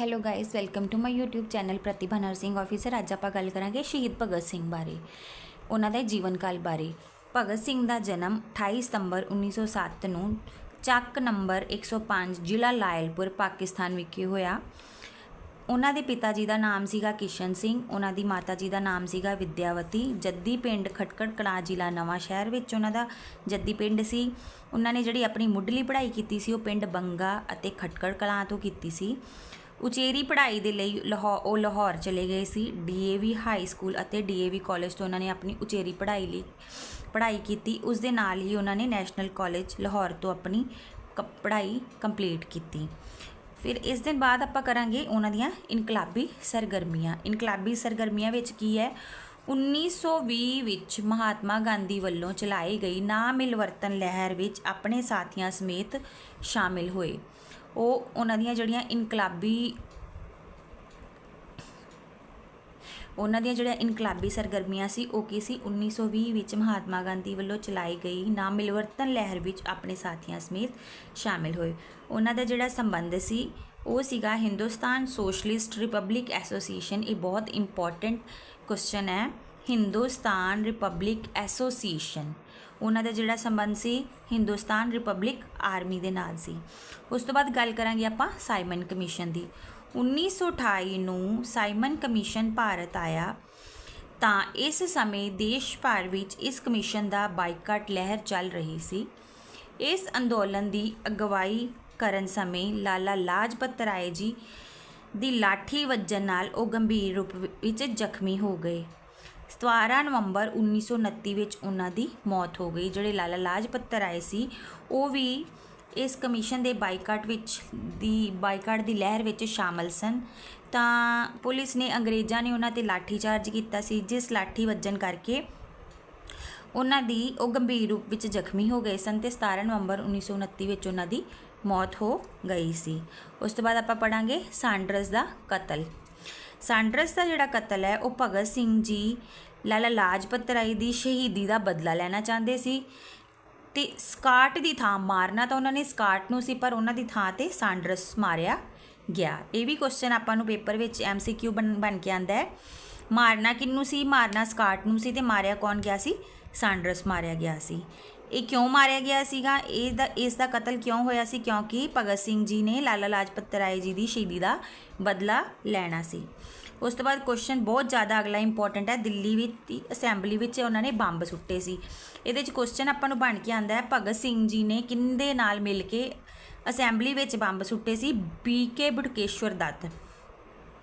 Hello guys welcome to my YouTube channel Pratibha nursing officer ਅੱਜ ਆਪਾਂ ਗੱਲ ਕਰਾਂਗੇ ਸ਼ਹੀਦ ਭਗਤ ਸਿੰਘ ਬਾਰੇ ਉਹਨਾਂ ਦੇ ਜੀਵਨ ਕਾਲ ਬਾਰੇ ਭਗਤ ਸਿੰਘ ਦਾ ਜਨਮ 28 ਸਤੰਬਰ 1907 ਨੂੰ ਚੱਕ ਨੰਬਰ 105 ਜ਼ਿਲ੍ਹਾ ਲਾਇਲਪੁਰ ਪਾਕਿਸਤਾਨ ਵਿਖੇ ਹੋਇਆ ਉਹਨਾਂ ਦੇ ਪਿਤਾ ਜੀ ਦਾ ਨਾਮ ਸੀਗਾ ਕਿਸ਼ਨ ਸਿੰਘ ਉਹਨਾਂ ਦੀ ਮਾਤਾ ਜੀ ਦਾ ਨਾਮ ਸੀਗਾ ਵਿਦਿਆਵਤੀ ਜੱਦੀ ਪਿੰਡ ਖਟਕੜ ਕਲਾਂ ਜ਼ਿਲ੍ਹਾ ਨਵਾਂ ਸ਼ਹਿਰ ਵਿੱਚ ਉਹਨਾਂ ਦਾ ਜੱਦੀ ਪਿੰਡ ਸੀ ਉਹਨਾਂ ਨੇ ਜਿਹੜੀ ਆਪਣੀ ਮੁੱਢਲੀ ਪੜ੍ਹਾਈ ਕੀਤੀ ਸੀ ਉਹ ਪਿੰਡ ਬੰਗਾ ਅਤੇ ਖਟਕੜ ਕਲਾਂ ਤੋਂ ਕੀਤੀ ਸੀ ਉਚੇਰੀ ਪੜ੍ਹਾਈ ਦੇ ਲਈ ਲਾਹੌਰ ਉਹ ਲਾਹੌਰ ਚਲੇ ਗਏ ਸੀ। ਡੀਏਵੀ ਹਾਈ ਸਕੂਲ ਅਤੇ ਡੀਏਵੀ ਕਾਲਜ ਤੋਂ ਉਹਨਾਂ ਨੇ ਆਪਣੀ ਉਚੇਰੀ ਪੜ੍ਹਾਈ ਲਈ ਪੜ੍ਹਾਈ ਕੀਤੀ। ਉਸ ਦੇ ਨਾਲ ਹੀ ਉਹਨਾਂ ਨੇ ਨੈਸ਼ਨਲ ਕਾਲਜ ਲਾਹੌਰ ਤੋਂ ਆਪਣੀ ਕ- ਪੜ੍ਹਾਈ ਕੰਪਲੀਟ ਕੀਤੀ। ਫਿਰ ਇਸ ਦਿਨ ਬਾਅਦ ਆਪਾਂ ਕਰਾਂਗੇ ਉਹਨਾਂ ਦੀਆਂ ਇਨਕਲਾਬੀ ਸਰਗਰਮੀਆਂ। ਇਨਕਲਾਬੀ ਸਰਗਰਮੀਆਂ ਵਿੱਚ ਕੀ ਹੈ? 1920 ਵਿੱਚ ਮਹਾਤਮਾ ਗਾਂਧੀ ਵੱਲੋਂ ਚਲਾਈ ਗਈ ਨਾ ਮਿਲਵਰਤਨ ਲਹਿਰ ਵਿੱਚ ਆਪਣੇ ਸਾਥੀਆਂ ਸਮੇਤ ਸ਼ਾਮਿਲ ਹੋਏ। ਉਹ ਉਹਨਾਂ ਦੀਆਂ ਜਿਹੜੀਆਂ ਇਨਕਲਾਬੀ ਉਹਨਾਂ ਦੀਆਂ ਜਿਹੜੀਆਂ ਇਨਕਲਾਬੀ ਸਰਗਰਮੀਆਂ ਸੀ, ਉਹ ਕੀ ਸੀ? 1920 ਵਿੱਚ ਮਹਾਤਮਾ ਗਾਂਧੀ ਵੱਲੋਂ ਚਲਾਈ ਗਈ ਨਾ ਮਿਲਵਰਤਨ ਲਹਿਰ ਵਿੱਚ ਆਪਣੇ ਸਾਥੀਆਂ ਸਮੇਤ ਸ਼ਾਮਿਲ ਹੋਏ। ਉਹਨਾਂ ਦਾ ਜਿਹੜਾ ਸੰਬੰਧ ਸੀ, ਉਹ ਸੀਗਾ ਹਿੰਦੁਸਤਾਨ ਸੋਸ਼ਲਿਸਟ ਰਿਪਬਲਿਕ ਐਸੋਸੀਏਸ਼ਨ। ਇਹ ਬਹੁਤ ਇੰਪੋਰਟੈਂਟ ਕੁਐਸਚਨ ਹੈ। Hindustan republic association. ਉਹਨਾਂ ਦਾ ਜਿਹੜਾ ਸੰਬੰਧ ਸੀ ਹਿੰਦੁਸਤਾਨ ਰਿਪਬਲਿਕ ਆਰਮੀ ਦੇ ਨਾਲ ਸੀ। ਉਸ ਤੋਂ ਬਾਅਦ ਗੱਲ ਕਰਾਂਗੇ ਆਪਾਂ ਸਾਈਮਨ ਕਮਿਸ਼ਨ ਦੀ। 1928 ਨੂੰ ਸਾਈਮਨ ਕਮਿਸ਼ਨ ਭਾਰਤ ਆਇਆ, ਤਾਂ ਇਸ ਸਮੇਂ ਦੇਸ਼ ਭਰ ਵਿੱਚ ਇਸ ਕਮਿਸ਼ਨ ਦਾ ਬਾਈਕਾਟ ਲਹਿਰ ਚੱਲ ਰਹੀ ਸੀ। ਇਸ ਅੰਦੋਲਨ ਦੀ ਅਗਵਾਈ ਕਰਨ ਸਮੇਂ ਲਾਲਾ ਲਾਜਪਤ ਰਾਏ ਜੀ ਦੀ ਲਾਠੀ ਵੱਜਣ ਨਾਲ ਉਹ ਗੰਭੀਰ ਰੂਪ ਵਿੱਚ ਜ਼ਖਮੀ ਹੋ ਗਏ। 17 ਨਵੰਬਰ 1929 ਵਿੱਚ ਉਹਨਾਂ ਦੀ ਮੌਤ ਹੋ ਗਈ। ਜਿਹੜੇ ਲਾਲਾ ਲਾਜਪਤ ਰਾਏ ਸੀ, ਉਹ ਵੀ ਇਸ ਕਮਿਸ਼ਨ ਦੇ ਬਾਈਕਾਟ ਵਿੱਚ ਦੀ, ਬਾਈਕਾਟ ਦੀ ਲਹਿਰ ਵਿੱਚ ਸ਼ਾਮਲ ਸਨ। ਤਾਂ ਪੁਲਿਸ ਨੇ ਅੰਗਰੇਜ਼ਾਂ ਨੇ ਉਹਨਾਂ ਤੇ ਲਾਠੀਚਾਰਜ ਕੀਤਾ ਸੀ, ਜਿਸ ਲਾਠੀ ਵੱਜਣ ਕਰਕੇ ਉਹਨਾਂ ਦੀ ਉਹ ਗੰਭੀਰ ਰੂਪ ਵਿੱਚ ਜ਼ਖਮੀ ਹੋ ਗਏ ਸਨ ਤੇ 17 ਨਵੰਬਰ 1929 ਵਿੱਚ ਉਹਨਾਂ ਦੀ ਮੌਤ ਹੋ ਗਈ ਸੀ। ਉਸ ਤੋਂ ਬਾਅਦ ਆਪਾਂ ਪੜਾਂਗੇ ਸਾਂਡਰਸ ਦਾ ਕਤਲ। ਸਾਂਡਰਸ ਦਾ ਜਿਹੜਾ ਕਤਲ ਹੈ, ਉਹ ਭਗਤ ਸਿੰਘ ਜੀ, ਲਾਲਾ ਲਾਜਪਤ ਰਾਏ ਦੀ ਸ਼ਹੀਦੀ ਦਾ ਬਦਲਾ ਲੈਣਾ ਚਾਹੁੰਦੇ ਸੀ। ਤੇ ਸਕਾਟ ਦੀ ਥਾਂ ਮਾਰਨਾ ਤਾਂ ਉਹਨਾਂ ਨੇ ਸਕਾਟ ਨੂੰ ਸੀ, ਪਰ ਉਹਨਾਂ ਦੀ ਥਾਂ ਤੇ ਸਾਂਡਰਸ ਮਾਰਿਆ ਗਿਆ। ਇਹ ਵੀ ਕੁਐਸਚਨ ਆਪਾਂ ਨੂੰ ਪੇਪਰ ਵਿੱਚ ਐਮਸੀਕਿਊ ਬਣ ਬਣ ਕੇ ਆਂਦਾ ਹੈ। ਮਾਰਨਾ ਕਿੰਨੂੰ ਸੀ? ਮਾਰਨਾ ਸਕਾਟ ਨੂੰ ਸੀ ਤੇ ਮਾਰਿਆ ਕੌਣ ਗਿਆ ਸੀ? ਸਾਂਡਰਸ ਮਾਰਿਆ ਗਿਆ ਸੀ। ਕਿਉਂ ਮਾਰਿਆ ਗਿਆ ਸੀਗਾ? ਇਹ ਦਾ, ਇਸ ਦਾ ਕਤਲ ਕਿਉਂ ਹੋਇਆ ਸੀ? ਕਿਉਂਕਿ ਭਗਤ ਸਿੰਘ ਜੀ ਨੇ ਲਾਲਾ ਲਾਜਪਤ ਰਾਏ ਜੀ ਦੀ ਸ਼ਹੀਦੀ ਦਾ ਬਦਲਾ ਲੈਣਾ ਸੀ। ਉਸ ਤੋਂ ਬਾਅਦ ਕੁਐਸਚਨ ਬਹੁਤ ਜ਼ਿਆਦਾ ਅਗਲਾ ਇੰਪੋਰਟੈਂਟ ਹੈ। ਦਿੱਲੀ ਵਿੱਚ ਅਸੈਂਬਲੀ ਵਿੱਚ ਉਹਨਾਂ ਨੇ ਬੰਬ ਸੁੱਟੇ ਸੀ। ਇਹਦੇ ਵਿੱਚ ਕੁਐਸਚਨ ਆਪਾਂ ਨੂੰ ਬਣ ਕੇ ਆਂਦਾ ਹੈ। ਭਗਤ ਸਿੰਘ ਜੀ ਨੇ ਕਿੰਦੇ ਨਾਲ ਮਿਲ ਕੇ ਅਸੈਂਬਲੀ ਵਿੱਚ ਬੰਬ ਸੁੱਟੇ ਸੀ? B K Batukeshwar Dutt.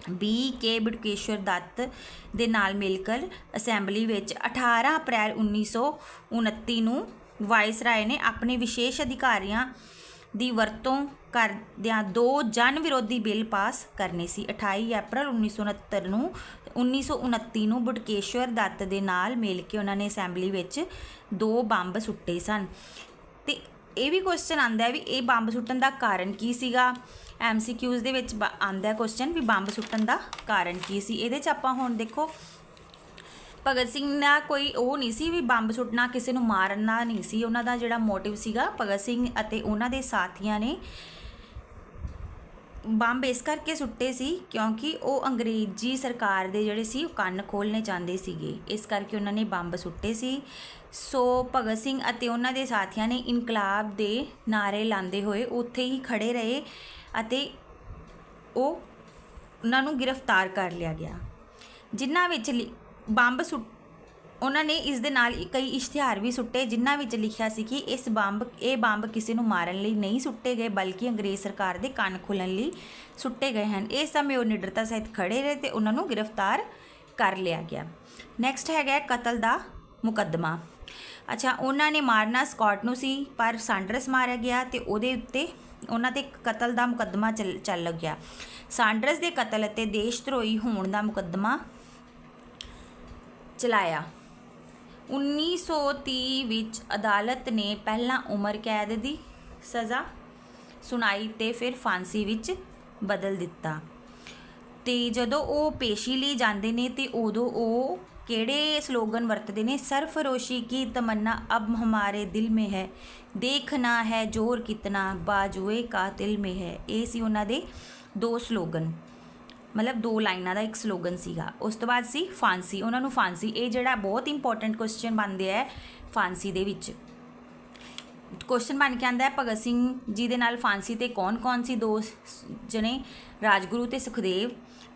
B K Batukeshwar Dutt ਦੇ ਨਾਲ ਮਿਲ ਮਿਲਕਰ ਅਸੈਂਬਲੀ ਵਿੱਚ 18 ਅਪ੍ਰੈਲ 1929 ਨੂੰ ਵਾਇਸਰਾਏ ਨੇ ਆਪਣੇ ਵਿਸ਼ੇਸ਼ ਅਧਿਕਾਰੀਆਂ ਦੀ ਵਰਤੋਂ ਕਰਦਿਆਂ ਦੋ ਜਨ ਵਿਰੋਧੀ ਬਿੱਲ ਪਾਸ ਕਰਨੇ ਸੀ। 28 ਅਪ੍ਰੈਲ 1969 ਨੂੰ 1929 ਨੂੰ ਬਟਕੇਸ਼ਵਰ ਦੱਤ ਦੇ ਨਾਲ ਮਿਲ ਕੇ ਉਹਨਾਂ ਨੇ ਅਸੈਂਬਲੀ ਵਿੱਚ ਦੋ ਬੰਬ ਸੁੱਟੇ ਸਨ। ਤੇ ਇਹ ਵੀ ਕੁਐਸਚਨ ਆਂਦਾ ਹੈ ਵੀ ਇਹ ਬੰਬ ਸੁੱਟਣ ਦਾ ਕਾਰਨ ਕੀ ਸੀਗਾ? ਐਮਸੀਕਿਊਜ਼ ਦੇ ਵਿੱਚ ਬ- ਆਂਦਾ ਹੈ ਕੁਐਸਚਨ ਵੀ ਬੰਬ ਸੁੱਟਣ ਦਾ ਕਾਰਨ ਕੀ ਸੀ? ਇਹਦੇ 'ਚ ਆਪਾਂ ਹੁਣ ਦੇਖੋ ਭਗਤ ਸਿੰਘ ਦਾ ਕੋਈ ਉਹ ਨਹੀਂ ਸੀ ਵੀ ਬੰਬ ਸੁੱਟਣਾ, ਕਿਸੇ ਨੂੰ ਮਾਰਨਾ ਨਹੀਂ ਸੀ। ਉਹਨਾਂ ਦਾ ਜਿਹੜਾ ਮੋਟਿਵ ਸੀਗਾ ਭਗਤ ਸਿੰਘ ਅਤੇ ਉਹਨਾਂ ਦੇ ਸਾਥੀਆਂ ਨੇ ਬੰਬ ਇਸ ਕਰਕੇ ਸੁੱਟੇ ਸੀ ਕਿਉਂਕਿ ਉਹ ਅੰਗਰੇਜ਼ੀ ਸਰਕਾਰ ਦੇ ਜਿਹੜੇ ਸੀ, ਉਹ ਕੰਨ ਖੋਲਣੇ ਚਾਹੁੰਦੇ ਸੀਗੇ। ਇਸ ਕਰਕੇ ਉਹਨਾਂ ਨੇ ਬੰਬ ਸੁੱਟੇ ਸੀ। ਸੋ ਭਗਤ ਸਿੰਘ ਅਤੇ ਉਹਨਾਂ ਦੇ ਸਾਥੀਆਂ ਨੇ ਇਨਕਲਾਬ ਦੇ ਨਾਰੇ ਲਾਉਂਦੇ ਹੋਏ ਉੱਥੇ ਹੀ ਖੜੇ ਰਹੇ ਅਤੇ ਉਹ ਉਹਨਾਂ ਨੂੰ ਗ੍ਰਿਫਤਾਰ ਕਰ ਲਿਆ ਗਿਆ। ਜਿਨ੍ਹਾਂ ਵਿੱਚ ਲਿ- ਬੰਬ ਸੁੱਟ, ਉਹਨਾਂ ਨੇ ਇਸ ਦੇ ਨਾਲ ਕਈ ਇਸ਼ਤਿਹਾਰ ਵੀ ਸੁੱਟੇ, ਜਿਨ੍ਹਾਂ ਵਿੱਚ ਲਿਖਿਆ ਸੀ ਕਿ ਇਸ ਬੰਬ, ਇਹ ਬੰਬ ਕਿਸੇ ਨੂੰ ਮਾਰਨ ਲਈ ਨਹੀਂ ਸੁੱਟੇ ਗਏ, ਬਲਕਿ ਅੰਗਰੇਜ਼ ਸਰਕਾਰ ਦੇ ਕੰਨ ਖੋਲਣ ਲਈ ਸੁੱਟੇ ਗਏ ਹਨ। ਇਸ ਸਮੇਂ ਉਹ ਨਿਡਰਤਾ ਸਹਿਤ ਖੜੇ ਰਹੇ ਤੇ ਉਹਨਾਂ ਨੂੰ ਗ੍ਰਿਫਤਾਰ ਕਰ ਲਿਆ ਗਿਆ। ਨੈਕਸਟ ਹੈਗਾ ਕਤਲ ਦਾ ਮੁਕੱਦਮਾ। ਅੱਛਾ, ਉਹਨਾਂ ਨੇ ਮਾਰਨਾ ਸਕਾਟ ਨੂੰ ਸੀ, ਪਰ ਸਾਂਡਰਸ ਮਾਰਿਆ ਗਿਆ ਤੇ ਉਹਦੇ ਉੱਤੇ ਉਹਨਾਂ ਤੇ ਕਤਲ ਦਾ ਮੁਕੱਦਮਾ ਚੱਲ ਚੱਲ ਗਿਆ। ਸਾਂਡਰਸ ਦੇ ਕਤਲ ਅਤੇ ਦੇਸ਼ ਧਰੋਹੀ ਹੋਣ ਦਾ ਮੁਕੱਦਮਾ ਚਲਾਇਆ। 1930 ਵਿੱਚ ਅਦਾਲਤ ਨੇ ਪਹਿਲਾਂ ਉਮਰ ਕੈਦ ਦੀ ਸਜ਼ਾ ਸੁਣਾਈ ਤੇ ਫਿਰ ਫਾਂਸੀ ਵਿੱਚ ਬਦਲ ਦਿੱਤਾ। ਤੇ ਜਦੋਂ ਉਹ ਪੇਸ਼ੀ ਲਈ ਜਾਂਦੇ ਨੇ ਤੇ ਉਦੋਂ ਉਹ ਕਿਹੜੇ ਸਲੋਗਨ ਵਰਤਦੇ ਨੇ? ਸਰਫਰੋਸ਼ੀ ਕੀ ਤਮੰਨਾ, ਅਬ ਹਮਾਰੇ ਦਿਲ ਮੇ ਹੈ। ਦੇਖਣਾ ਹੈ ਜ਼ੋਰ ਕਿਤਨਾ, ਬਾਜੂਏ ਕਾਤਿਲ ਮੇ ਹੈ। ਇਹ ਸੀ ਉਹਨਾਂ ਦੇ ਦੋ ਸਲੋਗਨ। ਮਤਲਬ ਦੋ ਲਾਈਨਾਂ ਦਾ ਇੱਕ ਸਲੋਗਨ ਸੀਗਾ। ਉਸ ਤੋਂ ਬਾਅਦ ਸੀ ਫਾਂਸੀ, ਉਹਨਾਂ ਨੂੰ ਫਾਂਸੀ। ਇਹ ਜਿਹੜਾ ਬਹੁਤ ਇੰਪੋਰਟੈਂਟ ਕੁਐਸਚਨ ਬਣਦੇ ਹੈ ਫਾਂਸੀ ਦੇ ਵਿੱਚ। ਕੁਐਸਚਨ ਬਣ ਕੇ ਆਂਦਾ ਹੈ, ਭਗਤ ਸਿੰਘ ਜੀ ਦੇ ਨਾਲ ਫਾਂਸੀ ਤੇ ਕੌਣ-ਕੌਣ ਸੀ ਦੋ ਜਣੇ ਰਾਜਗੁਰੂ ਤੇ ਸੁਖਦੇਵ।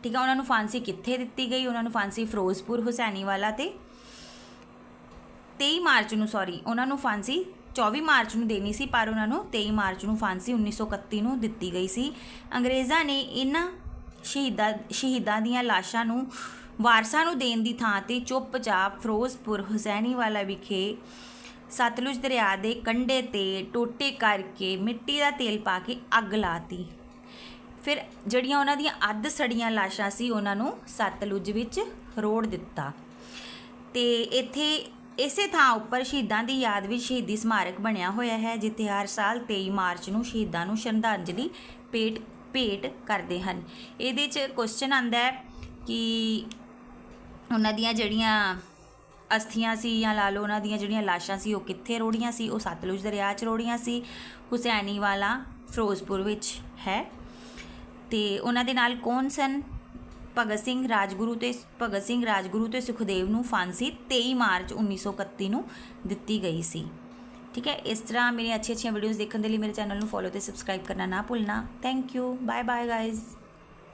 ਠੀਕ ਹੈ ਉਹਨਾਂ ਨੂੰ ਫਾਂਸੀ ਕਿੱਥੇ ਦਿੱਤੀ ਗਈ? ਉਹਨਾਂ ਨੂੰ ਫਾਂਸੀ ਫਿਰੋਜ਼ਪੁਰ, ਹੁਸੈਨੀਵਾਲਾ ਤੇ 23 ਮਾਰਚ ਨੂੰ ਸੌਰੀ ਉਹਨਾਂ ਨੂੰ ਫਾਂਸੀ 24 ਮਾਰਚ ਨੂੰ ਦੇਣੀ ਸੀ, ਪਰ ਉਹਨਾਂ ਨੂੰ 23 ਮਾਰਚ ਨੂੰ ਫਾਂਸੀ 1931 ਨੂੰ ਦਿੱਤੀ ਗਈ ਸੀ। ਅੰਗਰੇਜ਼ਾਂ ਨੇ ਇਹਨਾਂ ਸ਼ਹੀਦਾਂ ਸ਼ਹੀਦਾਂ ਦੀਆਂ ਲਾਸ਼ਾਂ ਨੂੰ ਵਾਰਸਾਂ ਨੂੰ ਦੇਣ ਦੀ ਥਾਂ ਤੇ ਚੁੱਪਚਾਪ ਫਿਰੋਜ਼ਪੁਰ ਹੁਸੈਨੀਵਾਲਾ ਵਿਖੇ ਸਤਲੁਜ ਦਰਿਆ ਦੇ ਕੰਢੇ ਤੇ ਟੋਟੇ ਕਰਕੇ ਮਿੱਟੀ ਦਾ ਤੇਲ ਪਾ ਕੇ ਅੱਗ ਲਾਤੀ। ਫਿਰ ਜਿਹੜੀਆਂ ਉਹਨਾਂ ਦੀਆਂ ਅੱਧ ਸੜੀਆਂ ਲਾਸ਼ਾਂ ਸੀ, ਉਹਨਾਂ ਨੂੰ ਸਤਲੁਜ ਵਿੱਚ ਰੋੜ ਦਿੱਤਾ। ਤੇ ਇੱਥੇ ਇਸੇ ਥਾਂ ਉੱਪਰ ਸ਼ਹੀਦਾਂ ਦੀ ਯਾਦ ਵਿੱਚ ਸ਼ਹੀਦੀ ਸਮਾਰਕ ਬਣਿਆ ਹੋਇਆ ਹੈ, ਜਿੱਥੇ ਹਰ ਸਾਲ 23 ਮਾਰਚ ਨੂੰ ਸ਼ਹੀਦਾਂ ਨੂੰ ਸ਼ਰਧਾਂਜਲੀ ਭੇਟ ਭੇਟ ਕਰਦੇ ਹਨ। ਇਹਦੇ 'ਚ ਕੁਐਸਚਨ ਆਂਦਾ ਹੈ ਕਿ ਉਹਨਾਂ ਦੀਆਂ ਜਿਹੜੀਆਂ ਅਸਥੀਆਂ ਸੀ ਜਾਂ ਲਾ ਲਓ ਉਹਨਾਂ ਦੀਆਂ ਜਿਹੜੀਆਂ ਲਾਸ਼ਾਂ ਸੀ, ਉਹ ਕਿੱਥੇ ਰੋੜੀਆਂ ਸੀ? ਉਹ ਸਤਲੁਜ ਦਰਿਆ 'ਚ ਰੋੜੀਆਂ ਸੀ, ਹੁਸੈਨੀ ਵਾਲਾ ਫਿਰੋਜ਼ਪੁਰ ਵਿੱਚ ਹੈ। ਤੇ ਉਹਨਾਂ ਦੇ ਨਾਲ ਕੌਣ ਸਨ? ਭਗਤ ਸਿੰਘ ਰਾਜਗੁਰੂ ਤੇ ਭਗਤ ਸਿੰਘ ਰਾਜਗੁਰੂ ਤੇ ਸੁਖਦੇਵ ਨੂੰ ਫਾਂਸੀ 23 ਮਾਰਚ 1931 ਨੂੰ ਦਿੱਤੀ ਗਈ ਸੀ। ਠੀਕ ਹੈ? ਇਸ ਤਰ੍ਹਾਂ ਮੇਰੀਆਂ ਅੱਛੀਆਂ ਅੱਛੀਆਂ ਵੀਡੀਓਜ਼ ਦੇਖਣ ਦੇ ਲਈ ਮੇਰੇ ਚੈਨਲ ਨੂੰ ਫੋਲੋ ਤੇ ਸਬਸਕ੍ਰਾਈਬ ਕਰਨਾ ਨਾ ਭੁੱਲਣਾ। Thank you bye bye guys